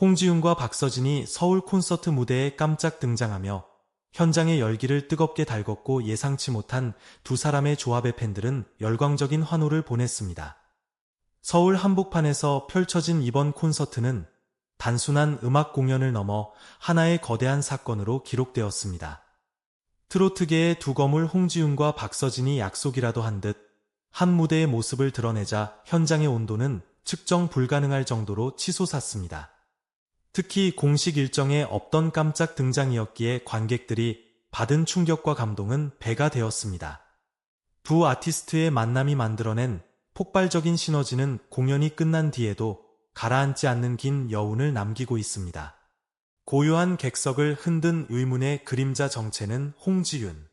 홍지윤과 박서진이 서울 콘서트 무대에 깜짝 등장하며 현장의 열기를 뜨겁게 달궜고 예상치 못한 두 사람의 조합의 팬들은 열광적인 환호를 보냈습니다. 서울 한복판에서 펼쳐진 이번 콘서트는 단순한 음악 공연을 넘어 하나의 거대한 사건으로 기록되었습니다. 트로트계의 두 거물 홍지윤과 박서진이 약속이라도 한 듯 한 무대의 모습을 드러내자 현장의 온도는 측정 불가능할 정도로 치솟았습니다. 특히 공식 일정에 없던 깜짝 등장이었기에 관객들이 받은 충격과 감동은 배가 되었습니다. 두 아티스트의 만남이 만들어낸 폭발적인 시너지는 공연이 끝난 뒤에도 가라앉지 않는 긴 여운을 남기고 있습니다. 고요한 객석을 흔든 의문의 그림자 정체는 홍지윤.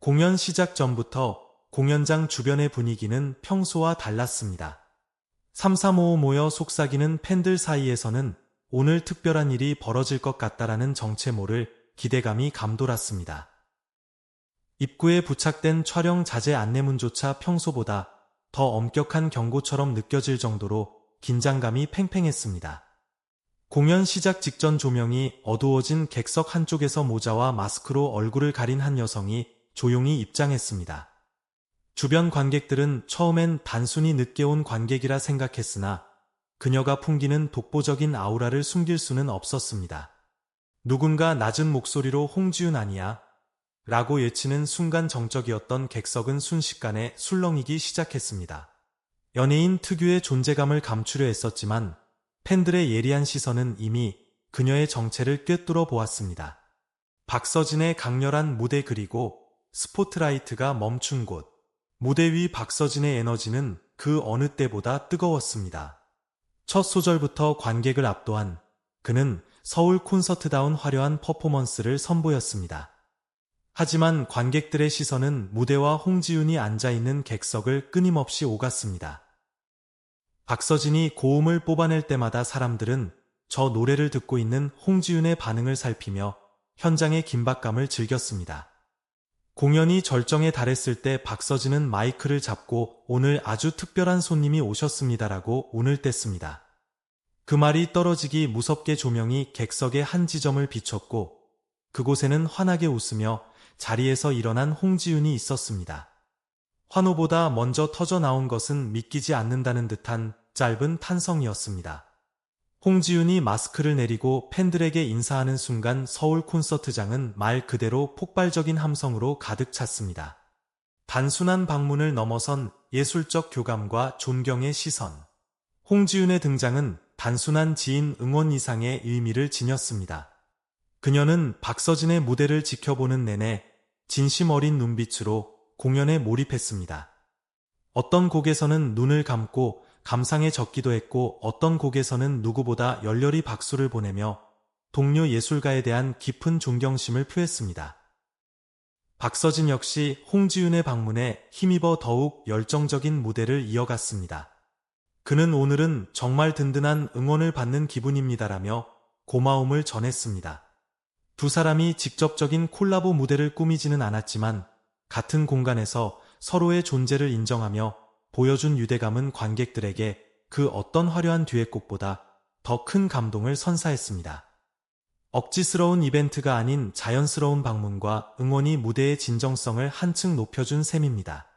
공연 시작 전부터 공연장 주변의 분위기는 평소와 달랐습니다. 3355 모여 속삭이는 팬들 사이에서는 오늘 특별한 일이 벌어질 것 같다라는 정체모를 기대감이 감돌았습니다. 입구에 부착된 촬영 자제 안내문조차 평소보다 더 엄격한 경고처럼 느껴질 정도로 긴장감이 팽팽했습니다. 공연 시작 직전 조명이 어두워진 객석 한쪽에서 모자와 마스크로 얼굴을 가린 한 여성이 조용히 입장했습니다. 주변 관객들은 처음엔 단순히 늦게 온 관객이라 생각했으나 그녀가 풍기는 독보적인 아우라를 숨길 수는 없었습니다. 누군가 낮은 목소리로 홍지윤 아니야? 라고 외치는 순간 정적이었던 객석은 순식간에 술렁이기 시작했습니다. 연예인 특유의 존재감을 감추려 했었지만 팬들의 예리한 시선은 이미 그녀의 정체를 꿰뚫어 보았습니다. 박서진의 강렬한 무대 그리고 스포트라이트가 멈춘 곳. 무대 위 박서진의 에너지는 그 어느 때보다 뜨거웠습니다. 첫 소절부터 관객을 압도한 그는 서울 콘서트다운 화려한 퍼포먼스를 선보였습니다. 하지만 관객들의 시선은 무대와 홍지윤이 앉아있는 객석을 끊임없이 오갔습니다. 박서진이 고음을 뽑아낼 때마다 사람들은 저 노래를 듣고 있는 홍지윤의 반응을 살피며 현장의 긴박감을 즐겼습니다. 공연이 절정에 달했을 때 박서진은 마이크를 잡고 오늘 아주 특별한 손님이 오셨습니다라고 운을 뗐습니다. 그 말이 떨어지기 무섭게 조명이 객석의 한 지점을 비췄고 그곳에는 환하게 웃으며 자리에서 일어난 홍지윤이 있었습니다. 환호보다 먼저 터져 나온 것은 믿기지 않는다는 듯한 짧은 탄성이었습니다. 홍지윤이 마스크를 내리고 팬들에게 인사하는 순간 서울 콘서트장은 말 그대로 폭발적인 함성으로 가득 찼습니다. 단순한 방문을 넘어선 예술적 교감과 존경의 시선. 홍지윤의 등장은 단순한 지인 응원 이상의 의미를 지녔습니다. 그녀는 박서진의 무대를 지켜보는 내내 진심 어린 눈빛으로 공연에 몰입했습니다. 어떤 곡에서는 눈을 감고 감상에 적기도 했고 어떤 곡에서는 누구보다 열렬히 박수를 보내며 동료 예술가에 대한 깊은 존경심을 표했습니다. 박서진 역시 홍지윤의 방문에 힘입어 더욱 열정적인 무대를 이어갔습니다. 그는 오늘은 정말 든든한 응원을 받는 기분입니다라며 고마움을 전했습니다. 두 사람이 직접적인 콜라보 무대를 꾸미지는 않았지만 같은 공간에서 서로의 존재를 인정하며 보여준 유대감은 관객들에게 그 어떤 화려한 듀엣곡보다 더 큰 감동을 선사했습니다. 억지스러운 이벤트가 아닌 자연스러운 방문과 응원이 무대의 진정성을 한층 높여준 셈입니다.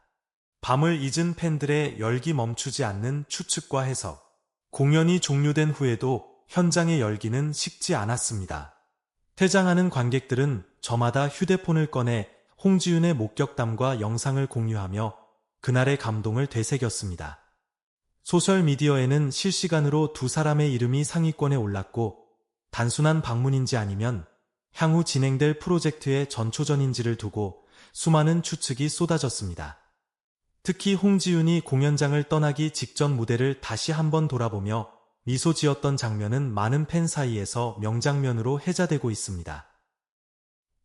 밤을 잊은 팬들의 열기 멈추지 않는 추측과 해석. 공연이 종료된 후에도 현장의 열기는 식지 않았습니다. 퇴장하는 관객들은 저마다 휴대폰을 꺼내 홍지윤의 목격담과 영상을 공유하며 그날의 감동을 되새겼습니다. 소셜미디어에는 실시간으로 두 사람의 이름이 상위권에 올랐고 단순한 방문인지 아니면 향후 진행될 프로젝트의 전초전인지를 두고 수많은 추측이 쏟아졌습니다. 특히 홍지윤이 공연장을 떠나기 직전 무대를 다시 한번 돌아보며 미소 지었던 장면은 많은 팬 사이에서 명장면으로 해자되고 있습니다.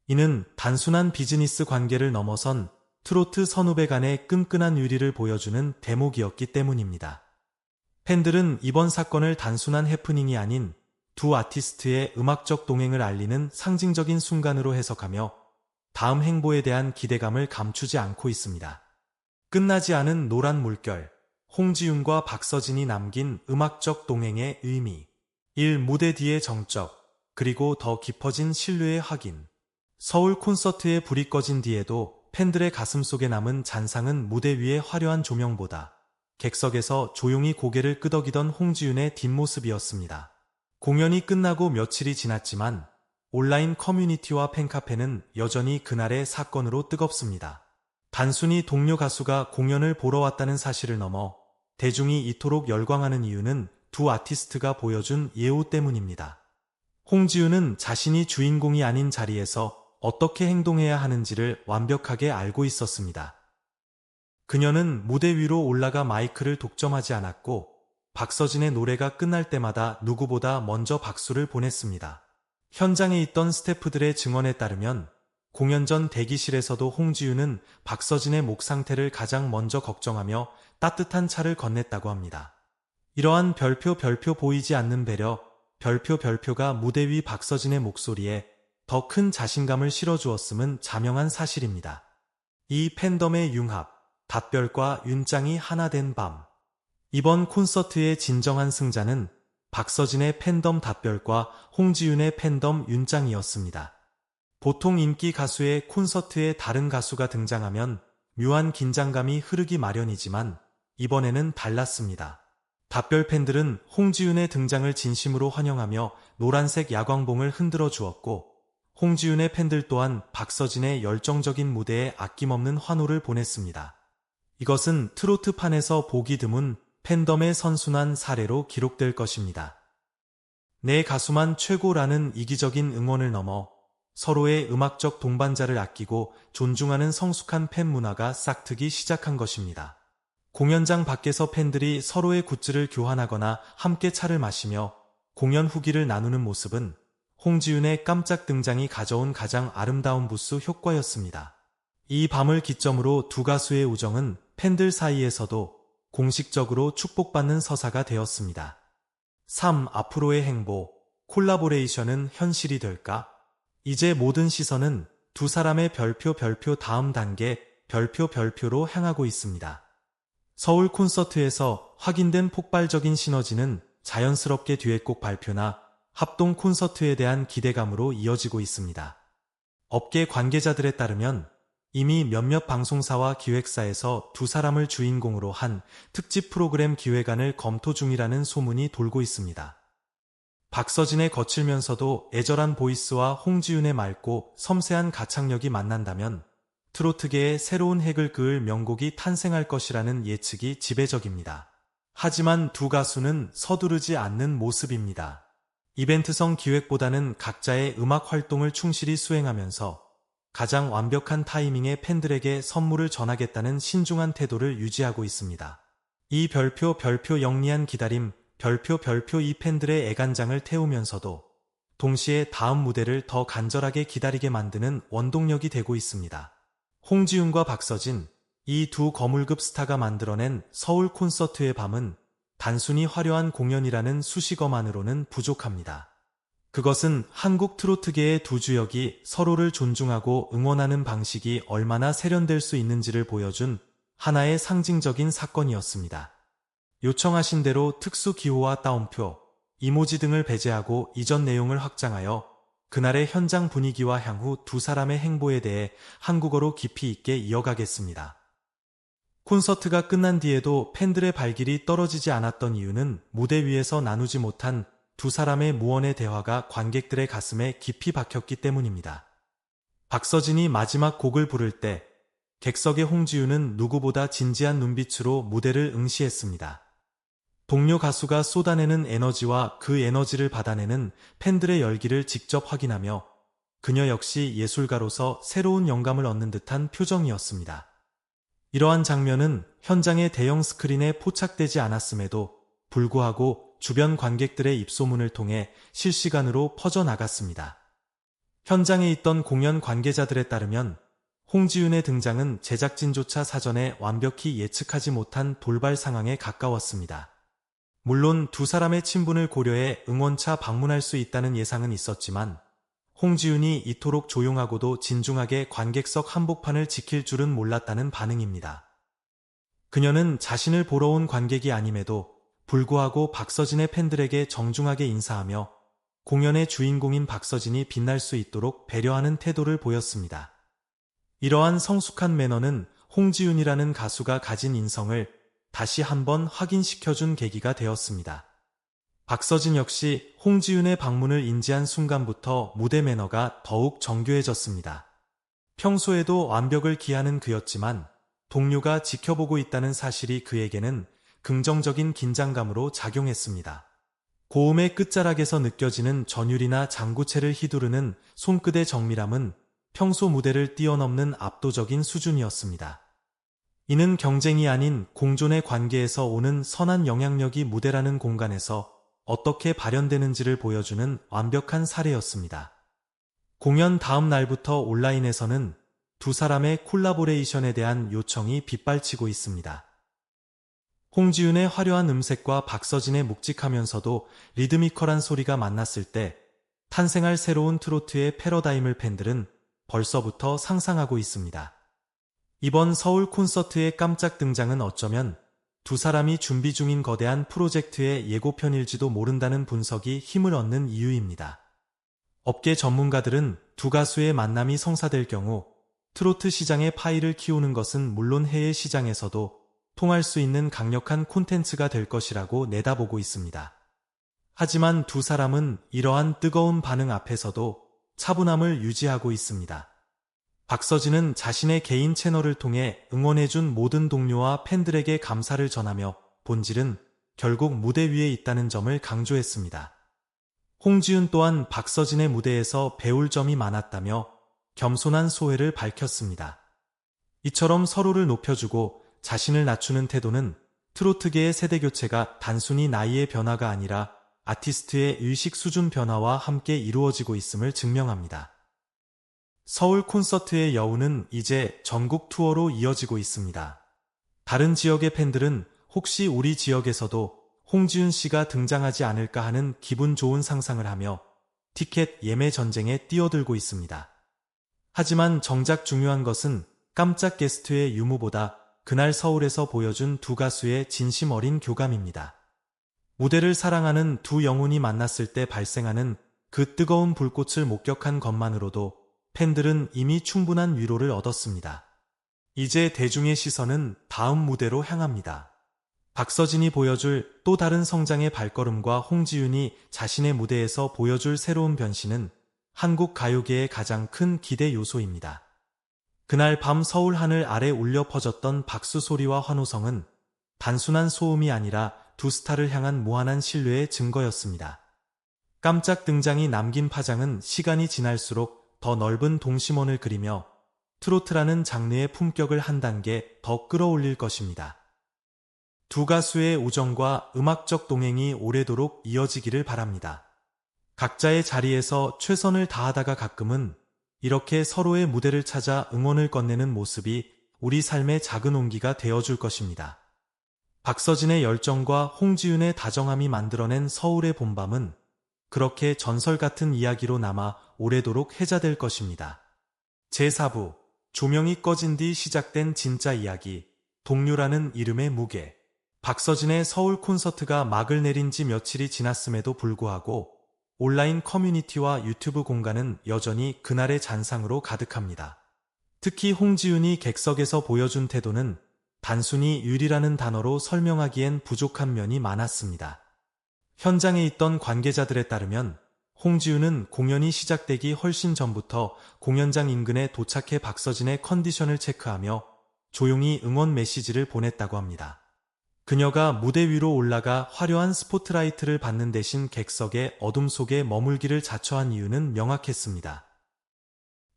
이는 단순한 비즈니스 관계를 넘어선 트로트 선후배 간의 끈끈한 유리를 보여주는 대목이었기 때문입니다. 팬들은 이번 사건을 단순한 해프닝이 아닌 두 아티스트의 음악적 동행을 알리는 상징적인 순간으로 해석하며 다음 행보에 대한 기대감을 감추지 않고 있습니다. 끝나지 않은 노란 물결, 홍지윤과 박서진이 남긴 음악적 동행의 의미. 1. 무대 뒤의 정적, 그리고 더 깊어진 신뢰의 확인. 서울 콘서트의 불이 꺼진 뒤에도 팬들의 가슴 속에 남은 잔상은 무대 위의 화려한 조명보다 객석에서 조용히 고개를 끄덕이던 홍지윤의 뒷모습이었습니다. 공연이 끝나고 며칠이 지났지만 온라인 커뮤니티와 팬카페는 여전히 그날의 사건으로 뜨겁습니다. 단순히 동료 가수가 공연을 보러 왔다는 사실을 넘어 대중이 이토록 열광하는 이유는 두 아티스트가 보여준 예우 때문입니다. 홍지윤은 자신이 주인공이 아닌 자리에서 어떻게 행동해야 하는지를 완벽하게 알고 있었습니다. 그녀는 무대 위로 올라가 마이크를 독점하지 않았고 박서진의 노래가 끝날 때마다 누구보다 먼저 박수를 보냈습니다. 현장에 있던 스태프들의 증언에 따르면 공연 전 대기실에서도 홍지윤은 박서진의 목 상태를 가장 먼저 걱정하며 따뜻한 차를 건넸다고 합니다. 이러한 별표 별표 보이지 않는 배려, 별표 별표가 무대 위 박서진의 목소리에 더 큰 자신감을 실어주었음은 자명한 사실입니다. 이 팬덤의 융합, 답별과 윤짱이 하나 된 밤. 이번 콘서트의 진정한 승자는 박서진의 팬덤 답별과 홍지윤의 팬덤 윤짱이었습니다. 보통 인기 가수의 콘서트에 다른 가수가 등장하면 묘한 긴장감이 흐르기 마련이지만 이번에는 달랐습니다. 답별 팬들은 홍지윤의 등장을 진심으로 환영하며 노란색 야광봉을 흔들어 주었고 홍지윤의 팬들 또한 박서진의 열정적인 무대에 아낌없는 환호를 보냈습니다. 이것은 트로트판에서 보기 드문 팬덤의 선순환 사례로 기록될 것입니다. 내 가수만 최고라는 이기적인 응원을 넘어 서로의 음악적 동반자를 아끼고 존중하는 성숙한 팬 문화가 싹트기 시작한 것입니다. 공연장 밖에서 팬들이 서로의 굿즈를 교환하거나 함께 차를 마시며 공연 후기를 나누는 모습은 홍지윤의 깜짝 등장이 가져온 가장 아름다운 부스 효과였습니다. 이 밤을 기점으로 두 가수의 우정은 팬들 사이에서도 공식적으로 축복받는 서사가 되었습니다. 3. 앞으로의 행보, 콜라보레이션은 현실이 될까? 이제 모든 시선은 두 사람의 별표 별표 다음 단계 별표 별표로 향하고 있습니다. 서울 콘서트에서 확인된 폭발적인 시너지는 자연스럽게 듀엣곡 발표나 합동 콘서트에 대한 기대감으로 이어지고 있습니다. 업계 관계자들에 따르면 이미 몇몇 방송사와 기획사에서 두 사람을 주인공으로 한 특집 프로그램 기획안을 검토 중이라는 소문이 돌고 있습니다. 박서진의 거칠면서도 애절한 보이스와 홍지윤의 맑고 섬세한 가창력이 만난다면 트로트계의 새로운 핵을 그을 명곡이 탄생할 것이라는 예측이 지배적입니다. 하지만 두 가수는 서두르지 않는 모습입니다. 이벤트성 기획보다는 각자의 음악 활동을 충실히 수행하면서 가장 완벽한 타이밍에 팬들에게 선물을 전하겠다는 신중한 태도를 유지하고 있습니다. 이 별표 별표 영리한 기다림 별표 별표 이 팬들의 애간장을 태우면서도 동시에 다음 무대를 더 간절하게 기다리게 만드는 원동력이 되고 있습니다. 홍지윤과 박서진, 이 두 거물급 스타가 만들어낸 서울 콘서트의 밤은 단순히 화려한 공연이라는 수식어만으로는 부족합니다. 그것은 한국 트로트계의 두 주역이 서로를 존중하고 응원하는 방식이 얼마나 세련될 수 있는지를 보여준 하나의 상징적인 사건이었습니다. 요청하신 대로 특수 기호와 따옴표, 이모지 등을 배제하고 이전 내용을 확장하여 그날의 현장 분위기와 향후 두 사람의 행보에 대해 한국어로 깊이 있게 이어가겠습니다. 콘서트가 끝난 뒤에도 팬들의 발길이 떨어지지 않았던 이유는 무대 위에서 나누지 못한 두 사람의 무언의 대화가 관객들의 가슴에 깊이 박혔기 때문입니다. 박서진이 마지막 곡을 부를 때 객석의 홍지윤은 누구보다 진지한 눈빛으로 무대를 응시했습니다. 동료 가수가 쏟아내는 에너지와 그 에너지를 받아내는 팬들의 열기를 직접 확인하며 그녀 역시 예술가로서 새로운 영감을 얻는 듯한 표정이었습니다. 이러한 장면은 현장의 대형 스크린에 포착되지 않았음에도 불구하고 주변 관객들의 입소문을 통해 실시간으로 퍼져나갔습니다. 현장에 있던 공연 관계자들에 따르면 홍지윤의 등장은 제작진조차 사전에 완벽히 예측하지 못한 돌발 상황에 가까웠습니다. 물론 두 사람의 친분을 고려해 응원차 방문할 수 있다는 예상은 있었지만 홍지윤이 이토록 조용하고도 진중하게 관객석 한복판을 지킬 줄은 몰랐다는 반응입니다. 그녀는 자신을 보러 온 관객이 아님에도 불구하고 박서진의 팬들에게 정중하게 인사하며 공연의 주인공인 박서진이 빛날 수 있도록 배려하는 태도를 보였습니다. 이러한 성숙한 매너는 홍지윤이라는 가수가 가진 인성을 다시 한번 확인시켜준 계기가 되었습니다. 박서진 역시 홍지윤의 방문을 인지한 순간부터 무대 매너가 더욱 정교해졌습니다. 평소에도 완벽을 기하는 그였지만 동료가 지켜보고 있다는 사실이 그에게는 긍정적인 긴장감으로 작용했습니다. 고음의 끝자락에서 느껴지는 전율이나 장구채를 휘두르는 손끝의 정밀함은 평소 무대를 뛰어넘는 압도적인 수준이었습니다. 이는 경쟁이 아닌 공존의 관계에서 오는 선한 영향력이 무대라는 공간에서 어떻게 발현되는지를 보여주는 완벽한 사례였습니다. 공연 다음 날부터 온라인에서는 두 사람의 콜라보레이션에 대한 요청이 빗발치고 있습니다. 홍지윤의 화려한 음색과 박서진의 묵직하면서도 리드미컬한 소리가 만났을 때 탄생할 새로운 트로트의 패러다임을 팬들은 벌써부터 상상하고 있습니다. 이번 서울 콘서트의 깜짝 등장은 어쩌면 두 사람이 준비 중인 거대한 프로젝트의 예고편일지도 모른다는 분석이 힘을 얻는 이유입니다. 업계 전문가들은 두 가수의 만남이 성사될 경우 트로트 시장의 파이를 키우는 것은 물론 해외 시장에서도 통할 수 있는 강력한 콘텐츠가 될 것이라고 내다보고 있습니다. 하지만 두 사람은 이러한 뜨거운 반응 앞에서도 차분함을 유지하고 있습니다. 박서진은 자신의 개인 채널을 통해 응원해준 모든 동료와 팬들에게 감사를 전하며 본질은 결국 무대 위에 있다는 점을 강조했습니다. 홍지윤 또한 박서진의 무대에서 배울 점이 많았다며 겸손한 소회를 밝혔습니다. 이처럼 서로를 높여주고 자신을 낮추는 태도는 트로트계의 세대교체가 단순히 나이의 변화가 아니라 아티스트의 의식 수준 변화와 함께 이루어지고 있음을 증명합니다. 서울 콘서트의 여운은 이제 전국 투어로 이어지고 있습니다. 다른 지역의 팬들은 혹시 우리 지역에서도 홍지윤 씨가 등장하지 않을까 하는 기분 좋은 상상을 하며 티켓 예매 전쟁에 뛰어들고 있습니다. 하지만 정작 중요한 것은 깜짝 게스트의 유무보다 그날 서울에서 보여준 두 가수의 진심 어린 교감입니다. 무대를 사랑하는 두 영혼이 만났을 때 발생하는 그 뜨거운 불꽃을 목격한 것만으로도 팬들은 이미 충분한 위로를 얻었습니다. 이제 대중의 시선은 다음 무대로 향합니다. 박서진이 보여줄 또 다른 성장의 발걸음과 홍지윤이 자신의 무대에서 보여줄 새로운 변신은 한국 가요계의 가장 큰 기대 요소입니다. 그날 밤 서울 하늘 아래 울려 퍼졌던 박수 소리와 환호성은 단순한 소음이 아니라 두 스타를 향한 무한한 신뢰의 증거였습니다. 깜짝 등장이 남긴 파장은 시간이 지날수록 더 넓은 동심원을 그리며 트로트라는 장르의 품격을 한 단계 더 끌어올릴 것입니다. 두 가수의 우정과 음악적 동행이 오래도록 이어지기를 바랍니다. 각자의 자리에서 최선을 다하다가 가끔은 이렇게 서로의 무대를 찾아 응원을 건네는 모습이 우리 삶의 작은 온기가 되어줄 것입니다. 박서진의 열정과 홍지윤의 다정함이 만들어낸 서울의 봄밤은 그렇게 전설 같은 이야기로 남아 오래도록 해자될 것입니다. 제4부 조명이 꺼진 뒤 시작된 진짜 이야기 동료라는 이름의 무게 박서진의 서울 콘서트가 막을 내린 지 며칠이 지났음에도 불구하고 온라인 커뮤니티와 유튜브 공간은 여전히 그날의 잔상으로 가득합니다. 특히 홍지윤이 객석에서 보여준 태도는 단순히 유리라는 단어로 설명하기엔 부족한 면이 많았습니다. 현장에 있던 관계자들에 따르면 홍지윤은 공연이 시작되기 훨씬 전부터 공연장 인근에 도착해 박서진의 컨디션을 체크하며 조용히 응원 메시지를 보냈다고 합니다. 그녀가 무대 위로 올라가 화려한 스포트라이트를 받는 대신 객석의 어둠 속에 머물기를 자처한 이유는 명확했습니다.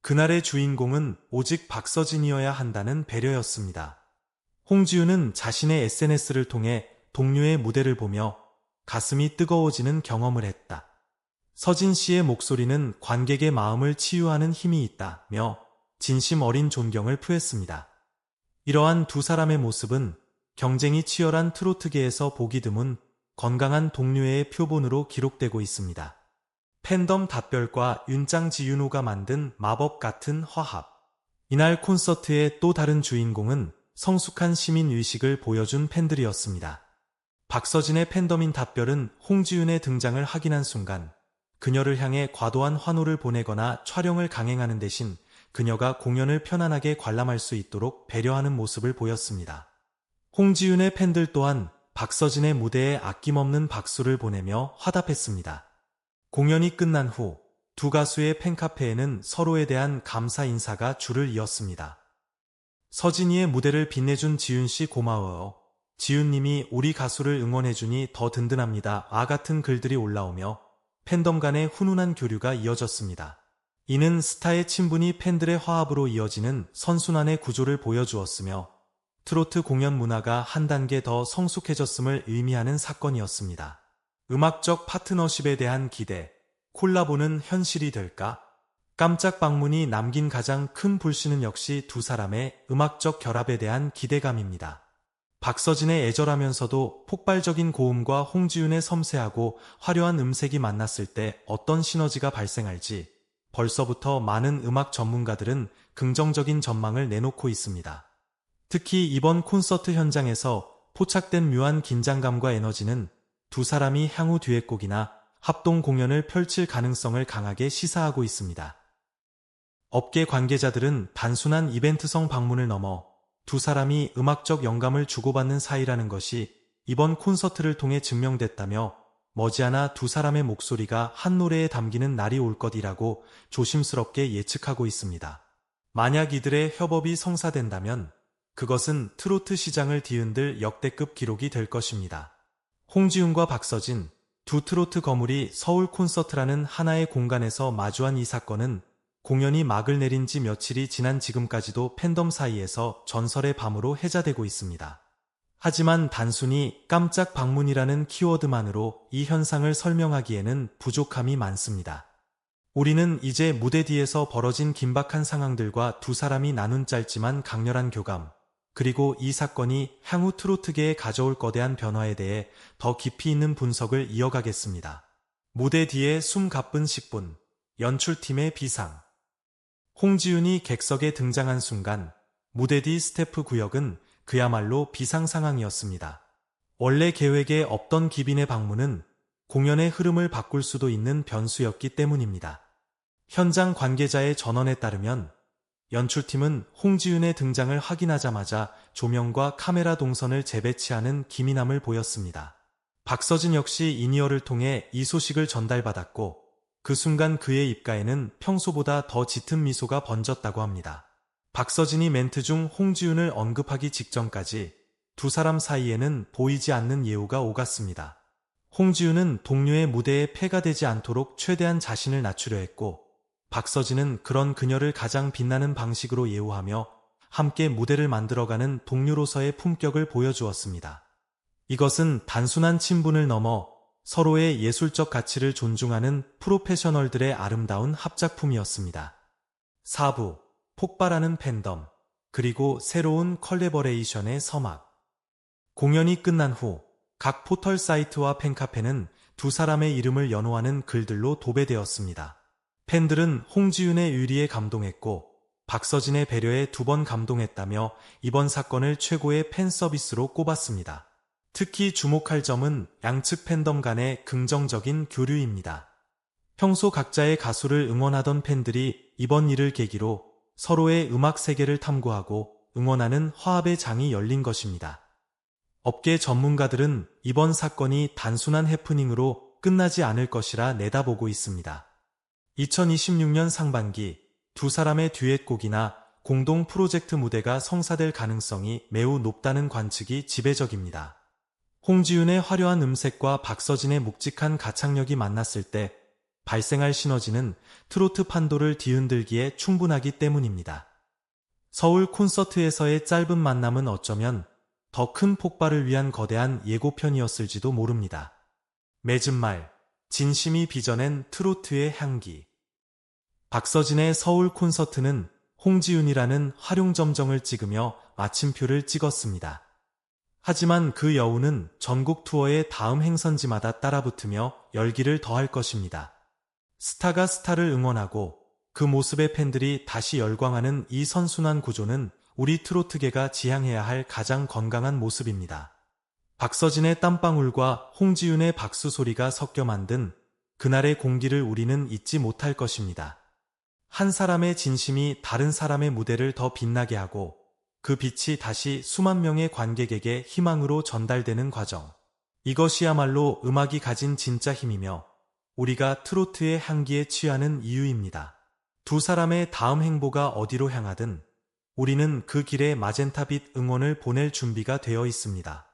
그날의 주인공은 오직 박서진이어야 한다는 배려였습니다. 홍지윤은 자신의 SNS를 통해 동료의 무대를 보며 가슴이 뜨거워지는 경험을 했다. 서진 씨의 목소리는 관객의 마음을 치유하는 힘이 있다며 진심 어린 존경을 표했습니다. 이러한 두 사람의 모습은 경쟁이 치열한 트로트계에서 보기 드문 건강한 동료의 표본으로 기록되고 있습니다. 팬덤 답별과 윤짱 지윤호가 만든 마법 같은 화합. 이날 콘서트의 또 다른 주인공은 성숙한 시민 의식을 보여준 팬들이었습니다. 박서진의 팬덤인 답별은 홍지윤의 등장을 확인한 순간 그녀를 향해 과도한 환호를 보내거나 촬영을 강행하는 대신 그녀가 공연을 편안하게 관람할 수 있도록 배려하는 모습을 보였습니다. 홍지윤의 팬들 또한 박서진의 무대에 아낌없는 박수를 보내며 화답했습니다. 공연이 끝난 후 두 가수의 팬카페에는 서로에 대한 감사 인사가 줄을 이었습니다. 서진이의 무대를 빛내준 지윤 씨 고마워요. 지윤님이 우리 가수를 응원해주니 더 든든합니다. 아 같은 글들이 올라오며 팬덤 간의 훈훈한 교류가 이어졌습니다. 이는 스타의 친분이 팬들의 화합으로 이어지는 선순환의 구조를 보여주었으며 트로트 공연 문화가 한 단계 더 성숙해졌음을 의미하는 사건이었습니다. 음악적 파트너십에 대한 기대, 콜라보는 현실이 될까? 깜짝 방문이 남긴 가장 큰 불씨는 역시 두 사람의 음악적 결합에 대한 기대감입니다. 박서진의 애절하면서도 폭발적인 고음과 홍지윤의 섬세하고 화려한 음색이 만났을 때 어떤 시너지가 발생할지 벌써부터 많은 음악 전문가들은 긍정적인 전망을 내놓고 있습니다. 특히 이번 콘서트 현장에서 포착된 묘한 긴장감과 에너지는 두 사람이 향후 듀엣곡이나 합동 공연을 펼칠 가능성을 강하게 시사하고 있습니다. 업계 관계자들은 단순한 이벤트성 방문을 넘어 두 사람이 음악적 영감을 주고받는 사이라는 것이 이번 콘서트를 통해 증명됐다며 머지않아 두 사람의 목소리가 한 노래에 담기는 날이 올 것이라고 조심스럽게 예측하고 있습니다. 만약 이들의 협업이 성사된다면 그것은 트로트 시장을 뒤흔들 역대급 기록이 될 것입니다. 홍지훈과 박서진, 두 트로트 거물이 서울 콘서트라는 하나의 공간에서 마주한 이 사건은 공연이 막을 내린 지 며칠이 지난 지금까지도 팬덤 사이에서 전설의 밤으로 해자되고 있습니다. 하지만 단순히 깜짝 방문이라는 키워드만으로 이 현상을 설명하기에는 부족함이 많습니다. 우리는 이제 무대 뒤에서 벌어진 긴박한 상황들과 두 사람이 나눈 짧지만 강렬한 교감, 그리고 이 사건이 향후 트로트계에 가져올 거대한 변화에 대해 더 깊이 있는 분석을 이어가겠습니다. 무대 뒤에 숨 가쁜 10분, 연출팀의 비상. 홍지윤이 객석에 등장한 순간 무대 뒤 스태프 구역은 그야말로 비상 상황이었습니다. 원래 계획에 없던 기빈의 방문은 공연의 흐름을 바꿀 수도 있는 변수였기 때문입니다. 현장 관계자의 전원에 따르면 연출팀은 홍지윤의 등장을 확인하자마자 조명과 카메라 동선을 재배치하는 기민함을 보였습니다. 박서진 역시 이니어를 통해 이 소식을 전달받았고 그 순간 그의 입가에는 평소보다 더 짙은 미소가 번졌다고 합니다. 박서진이 멘트 중 홍지윤을 언급하기 직전까지 두 사람 사이에는 보이지 않는 예우가 오갔습니다. 홍지윤은 동료의 무대에 폐가 되지 않도록 최대한 자신을 낮추려 했고 박서진은 그런 그녀를 가장 빛나는 방식으로 예우하며 함께 무대를 만들어가는 동료로서의 품격을 보여주었습니다. 이것은 단순한 친분을 넘어 서로의 예술적 가치를 존중하는 프로페셔널들의 아름다운 합작품이었습니다. 4부 폭발하는 팬덤 그리고 새로운 컬래버레이션의 서막 공연이 끝난 후 각 포털 사이트와 팬카페는 두 사람의 이름을 연호하는 글들로 도배되었습니다. 팬들은 홍지윤의 의리에 감동했고 박서진의 배려에 두 번 감동했다며 이번 사건을 최고의 팬 서비스로 꼽았습니다. 특히 주목할 점은 양측 팬덤 간의 긍정적인 교류입니다. 평소 각자의 가수를 응원하던 팬들이 이번 일을 계기로 서로의 음악 세계를 탐구하고 응원하는 화합의 장이 열린 것입니다. 업계 전문가들은 이번 사건이 단순한 해프닝으로 끝나지 않을 것이라 내다보고 있습니다. 2026년 상반기 두 사람의 듀엣곡이나 공동 프로젝트 무대가 성사될 가능성이 매우 높다는 관측이 지배적입니다. 홍지윤의 화려한 음색과 박서진의 묵직한 가창력이 만났을 때 발생할 시너지는 트로트 판도를 뒤흔들기에 충분하기 때문입니다. 서울 콘서트에서의 짧은 만남은 어쩌면 더 큰 폭발을 위한 거대한 예고편이었을지도 모릅니다. 맺은 말, 진심이 빚어낸 트로트의 향기. 박서진의 서울 콘서트는 홍지윤이라는 활용점정을 찍으며 마침표를 찍었습니다. 하지만 그 여우는 전국 투어의 다음 행선지마다 따라붙으며 열기를 더할 것입니다. 스타가 스타를 응원하고 그 모습의 팬들이 다시 열광하는 이 선순환 구조는 우리 트로트계가 지향해야 할 가장 건강한 모습입니다. 박서진의 땀방울과 홍지윤의 박수 소리가 섞여 만든 그날의 공기를 우리는 잊지 못할 것입니다. 한 사람의 진심이 다른 사람의 무대를 더 빛나게 하고 그 빛이 다시 수만 명의 관객에게 희망으로 전달되는 과정. 이것이야말로 음악이 가진 진짜 힘이며 우리가 트로트의 향기에 취하는 이유입니다. 두 사람의 다음 행보가 어디로 향하든 우리는 그 길에 마젠타빛 응원을 보낼 준비가 되어 있습니다.